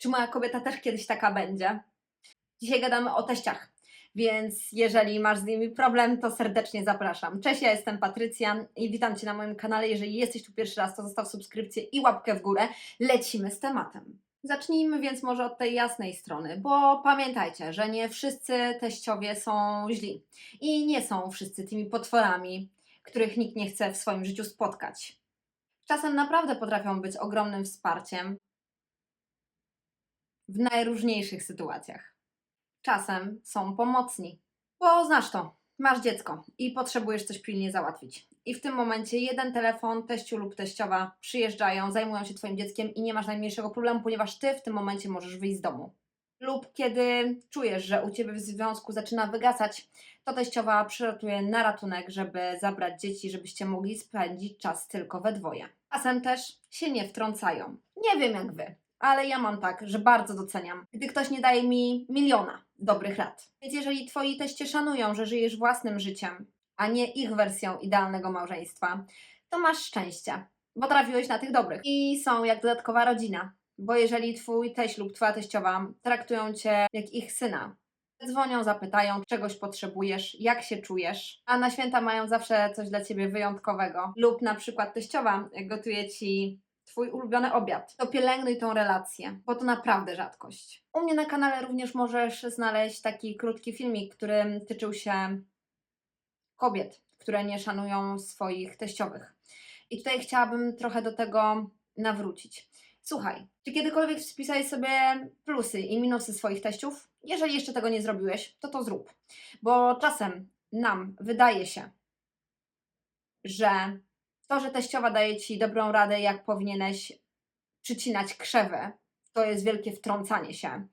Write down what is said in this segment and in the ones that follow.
Czy moja kobieta też kiedyś taka będzie? Dzisiaj gadamy o teściach, więc jeżeli masz z nimi problem, to serdecznie zapraszam. Cześć, ja jestem Patrycja i witam Cię na moim kanale. Jeżeli jesteś tu pierwszy raz, to zostaw subskrypcję i łapkę w górę. Lecimy z tematem. Zacznijmy więc może od tej jasnej strony, bo pamiętajcie, że nie wszyscy teściowie są źli i nie są wszyscy tymi potworami, których nikt nie chce w swoim życiu spotkać. Czasem naprawdę potrafią być ogromnym wsparciem w najróżniejszych sytuacjach. Czasem są pomocni, bo znasz to, masz dziecko i potrzebujesz coś pilnie załatwić. I w tym momencie jeden telefon, teściu lub teściowa przyjeżdżają, zajmują się Twoim dzieckiem i nie masz najmniejszego problemu, ponieważ Ty w tym momencie możesz wyjść z domu. Lub kiedy czujesz, że u Ciebie w związku zaczyna wygasać, to teściowa przylatuje na ratunek, żeby zabrać dzieci, żebyście mogli spędzić czas tylko we dwoje. Czasem też się nie wtrącają. Nie wiem jak Wy, ale ja mam tak, że bardzo doceniam, gdy ktoś nie daje mi miliona dobrych rad. Więc jeżeli Twoi teście szanują, że żyjesz własnym życiem, a nie ich wersją idealnego małżeństwa, to masz szczęście, bo trafiłeś na tych dobrych. I są jak dodatkowa rodzina, bo jeżeli Twój teść lub Twoja teściowa traktują Cię jak ich syna, dzwonią, zapytają, czegoś potrzebujesz, jak się czujesz, a na święta mają zawsze coś dla Ciebie wyjątkowego, lub na przykład teściowa gotuje Ci Twój ulubiony obiad, to pielęgnuj tą relację, bo to naprawdę rzadkość. U mnie na kanale również możesz znaleźć taki krótki filmik, który tyczył się kobiet, które nie szanują swoich teściowych. I tutaj chciałabym trochę do tego nawrócić. Słuchaj, czy kiedykolwiek wpisałeś sobie plusy i minusy swoich teściów? Jeżeli jeszcze tego nie zrobiłeś, to to zrób. Bo czasem nam wydaje się, że to, że teściowa daje ci dobrą radę, jak powinieneś przycinać krzewę, to jest wielkie wtrącanie się.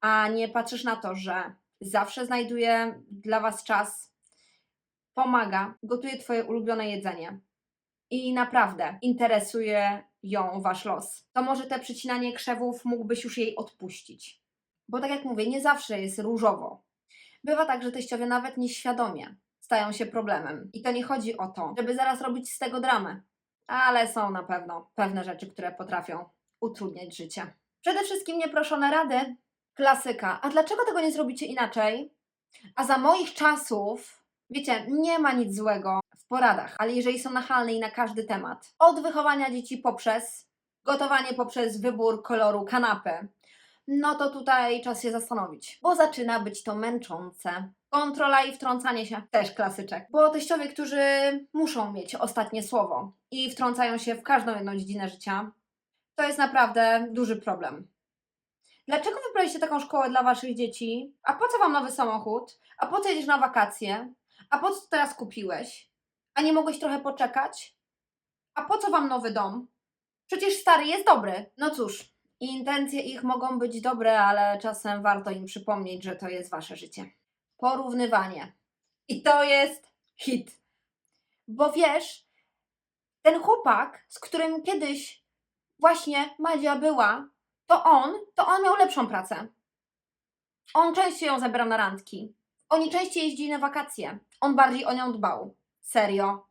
A nie patrzysz na to, że zawsze znajduje dla was czas, pomaga, gotuje twoje ulubione jedzenie i naprawdę interesuje ją wasz los. To może te przycinanie krzewów mógłbyś już jej odpuścić. Bo tak jak mówię, nie zawsze jest różowo. Bywa tak, że teściowie nawet nieświadomie stają się problemem. I to nie chodzi o to, żeby zaraz robić z tego dramę, ale są na pewno pewne rzeczy, które potrafią utrudniać życie. Przede wszystkim nieproszone rady. Klasyka. A dlaczego tego nie zrobicie inaczej? A za moich czasów, wiecie, nie ma nic złego w poradach, ale jeżeli są nachalne i na każdy temat. Od wychowania dzieci poprzez gotowanie poprzez wybór koloru kanapy, no to tutaj czas się zastanowić, bo zaczyna być to męczące. Kontrola i wtrącanie się też klasyczek, bo teściowie, którzy muszą mieć ostatnie słowo i wtrącają się w każdą jedną dziedzinę życia, to jest naprawdę duży problem. Dlaczego wybraliście taką szkołę dla waszych dzieci? A po co wam nowy samochód? A po co jedziesz na wakacje? A po co teraz kupiłeś? A nie mogłeś trochę poczekać? A po co wam nowy dom? Przecież stary jest dobry. No cóż, intencje ich mogą być dobre, ale czasem warto im przypomnieć, że to jest wasze życie. Porównywanie. I to jest hit. Bo wiesz, ten chłopak, z którym kiedyś właśnie Madzia była, to on, to on miał lepszą pracę. On częściej ją zabierał na randki. Oni częściej jeździli na wakacje. On bardziej o nią dbał. Serio.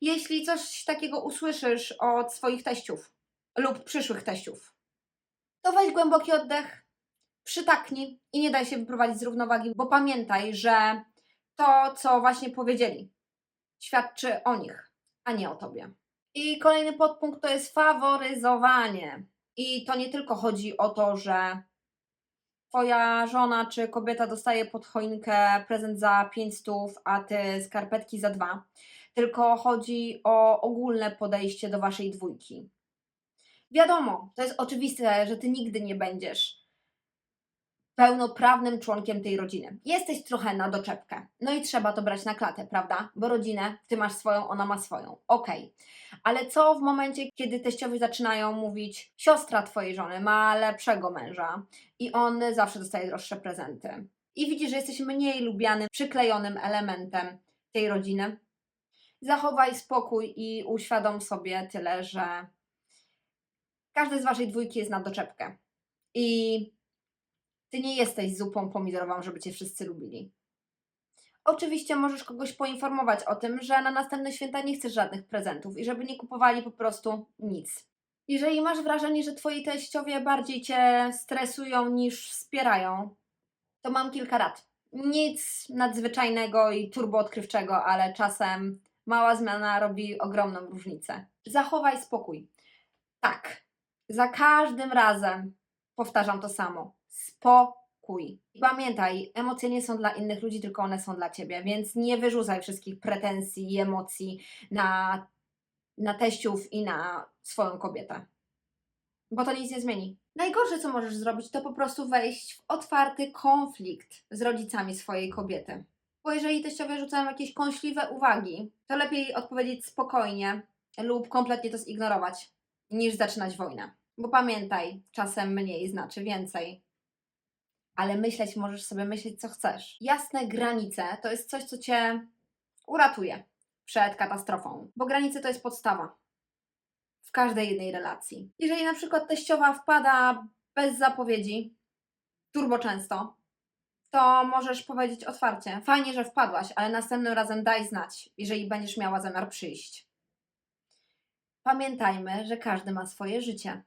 Jeśli coś takiego usłyszysz od swoich teściów lub przyszłych teściów, to weź głęboki oddech, przytaknij i nie daj się wyprowadzić z równowagi, bo pamiętaj, że to, co właśnie powiedzieli, świadczy o nich, a nie o tobie. I kolejny podpunkt to jest faworyzowanie. I to nie tylko chodzi o to, że twoja żona czy kobieta dostaje pod choinkę prezent za 5 stów, a ty skarpetki za dwa. Tylko chodzi o ogólne podejście do waszej dwójki. Wiadomo, to jest oczywiste, że ty nigdy nie będziesz pełnoprawnym członkiem tej rodziny. Jesteś trochę na doczepkę. No i trzeba to brać na klatę, prawda? Bo rodzinę, ty masz swoją, ona ma swoją. Okej. Ale co w momencie, kiedy teściowie zaczynają mówić, siostra twojej żony ma lepszego męża i on zawsze dostaje droższe prezenty. I widzisz, że jesteś mniej lubianym, przyklejonym elementem tej rodziny. Zachowaj spokój i uświadom sobie tyle, że każdy z waszej dwójki jest na doczepkę. I ty nie jesteś zupą pomidorową, żeby cię wszyscy lubili. Oczywiście możesz kogoś poinformować o tym, że na następne święta nie chcesz żadnych prezentów i żeby nie kupowali po prostu nic. Jeżeli masz wrażenie, że twoi teściowie bardziej cię stresują niż wspierają, to mam kilka rad. Nic nadzwyczajnego i turbo odkrywczego, ale czasem mała zmiana robi ogromną różnicę. Zachowaj spokój. Tak, za każdym razem powtarzam to samo. Spokój. Pamiętaj, emocje nie są dla innych ludzi, tylko one są dla ciebie, więc nie wyrzucaj wszystkich pretensji i emocji na, na teściów i na swoją kobietę. Bo to nic nie zmieni. Najgorsze, co możesz zrobić, to po prostu wejść w otwarty konflikt z rodzicami swojej kobiety. Bo jeżeli teściowie rzucają jakieś kąśliwe uwagi, to lepiej odpowiedzieć spokojnie lub kompletnie to zignorować, niż zaczynać wojnę. Bo pamiętaj, czasem mniej znaczy więcej. Ale myśleć możesz sobie myśleć, co chcesz. Jasne granice to jest coś, co cię uratuje przed katastrofą, bo granice to jest podstawa w każdej jednej relacji. Jeżeli na przykład teściowa wpada bez zapowiedzi, turbo często, to możesz powiedzieć otwarcie: Fajnie, że wpadłaś, ale następnym razem daj znać, jeżeli będziesz miała zamiar przyjść. Pamiętajmy, że każdy ma swoje życie.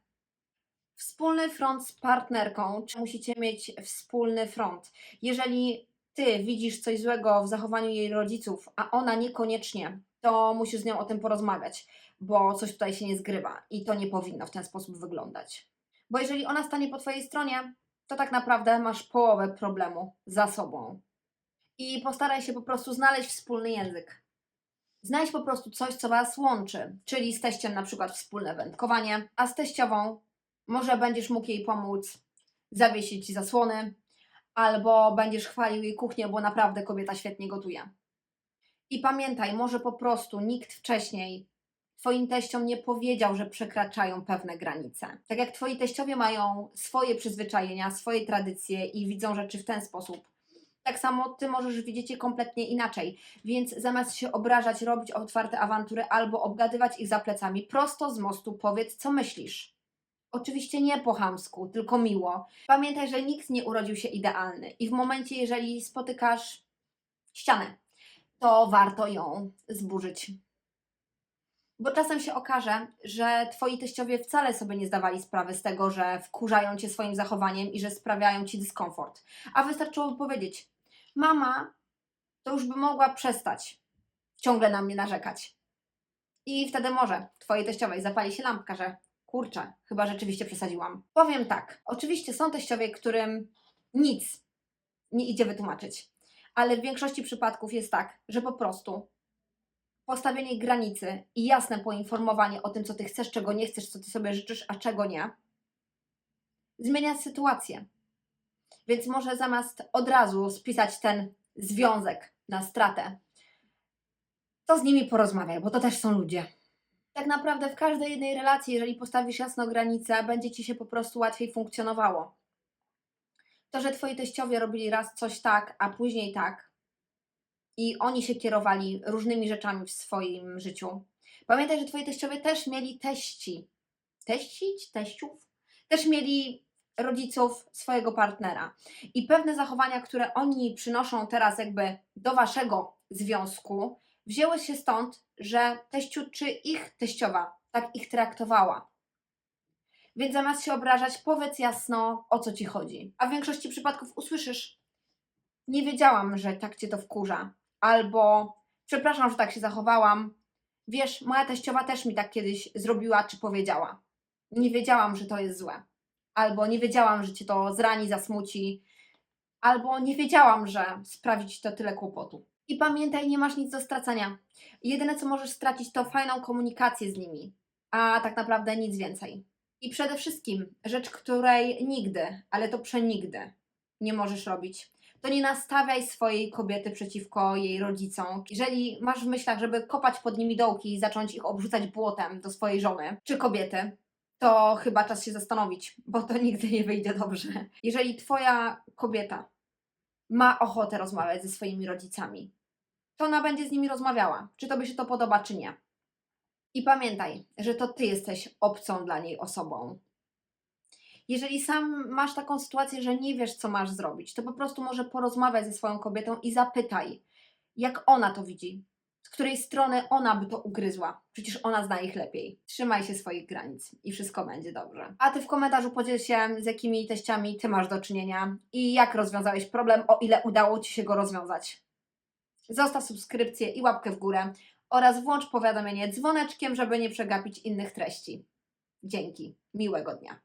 Wspólny front z partnerką, czy musicie mieć wspólny front. Jeżeli ty widzisz coś złego w zachowaniu jej rodziców, a ona niekoniecznie, to musisz z nią o tym porozmawiać, bo coś tutaj się nie zgrywa i to nie powinno w ten sposób wyglądać. Bo jeżeli ona stanie po twojej stronie, to tak naprawdę masz połowę problemu za sobą. I postaraj się po prostu znaleźć wspólny język. Znajdź po prostu coś, co Was łączy, czyli z teściem na przykład wspólne wędkowanie, a z teściową może będziesz mógł jej pomóc zawiesić zasłony, albo będziesz chwalił jej kuchnię, bo naprawdę kobieta świetnie gotuje. I pamiętaj, może po prostu nikt wcześniej Twoim teściom nie powiedział, że przekraczają pewne granice. Tak jak Twoi teściowie mają swoje przyzwyczajenia, swoje tradycje i widzą rzeczy w ten sposób, tak samo Ty możesz widzieć je kompletnie inaczej. Więc zamiast się obrażać, robić otwarte awantury albo obgadywać ich za plecami, prosto z mostu powiedz, co myślisz. Oczywiście nie po chamsku, tylko miło. Pamiętaj, że nikt nie urodził się idealny i w momencie, jeżeli spotykasz ścianę, to warto ją zburzyć. Bo czasem się okaże, że twoi teściowie wcale sobie nie zdawali sprawy z tego, że wkurzają cię swoim zachowaniem i że sprawiają ci dyskomfort. A wystarczyłoby powiedzieć: Mama, to już by mogła przestać ciągle na mnie narzekać. I wtedy może twojej teściowej zapali się lampka, że kurczę, chyba rzeczywiście przesadziłam. Powiem tak, oczywiście są teściowie, którym nic nie idzie wytłumaczyć, ale w większości przypadków jest tak, że po prostu postawienie granicy i jasne poinformowanie o tym, co ty chcesz, czego nie chcesz, co ty sobie życzysz, a czego nie, zmienia sytuację. Więc może zamiast od razu spisać ten związek na stratę, to z nimi porozmawiaj, bo to też są ludzie. Tak naprawdę w każdej jednej relacji, jeżeli postawisz jasno granicę, będzie ci się po prostu łatwiej funkcjonowało. To, że twoi teściowie robili raz coś tak, a później tak, i oni się kierowali różnymi rzeczami w swoim życiu. Pamiętaj, że twoi teściowie też mieli teści. Teścić? Teściów? Też mieli rodziców swojego partnera. I pewne zachowania, które oni przynoszą teraz jakby do waszego związku, wzięły się stąd, że teściu czy ich teściowa tak ich traktowała. Więc zamiast się obrażać, powiedz jasno, o co ci chodzi. A w większości przypadków usłyszysz: Nie wiedziałam, że tak cię to wkurza. Albo przepraszam, że tak się zachowałam. Wiesz, moja teściowa też mi tak kiedyś zrobiła czy powiedziała. Nie wiedziałam, że to jest złe. Albo nie wiedziałam, że cię to zrani, zasmuci. Albo nie wiedziałam, że sprawi ci to tyle kłopotu. I pamiętaj, nie masz nic do stracenia. Jedyne, co możesz stracić, to fajną komunikację z nimi, a tak naprawdę nic więcej. I przede wszystkim rzecz, której nigdy, ale to przenigdy nie możesz robić, to nie nastawiaj swojej kobiety przeciwko jej rodzicom. Jeżeli masz w myślach, żeby kopać pod nimi dołki i zacząć ich obrzucać błotem do swojej żony czy kobiety, to chyba czas się zastanowić, bo to nigdy nie wyjdzie dobrze. Jeżeli twoja kobieta ma ochotę rozmawiać ze swoimi rodzicami, to ona będzie z nimi rozmawiała, czy tobie się to podoba, czy nie. I pamiętaj, że to ty jesteś obcą dla niej osobą. Jeżeli sam masz taką sytuację, że nie wiesz, co masz zrobić, to po prostu może porozmawiać ze swoją kobietą i zapytaj, jak ona to widzi. Z której strony ona by to ugryzła. Przecież ona zna ich lepiej. Trzymaj się swoich granic i wszystko będzie dobrze. A ty w komentarzu podziel się, z jakimi teściami ty masz do czynienia i jak rozwiązałeś problem, o ile udało ci się go rozwiązać. Zostaw subskrypcję i łapkę w górę oraz włącz powiadomienie dzwoneczkiem, żeby nie przegapić innych treści. Dzięki. Miłego dnia.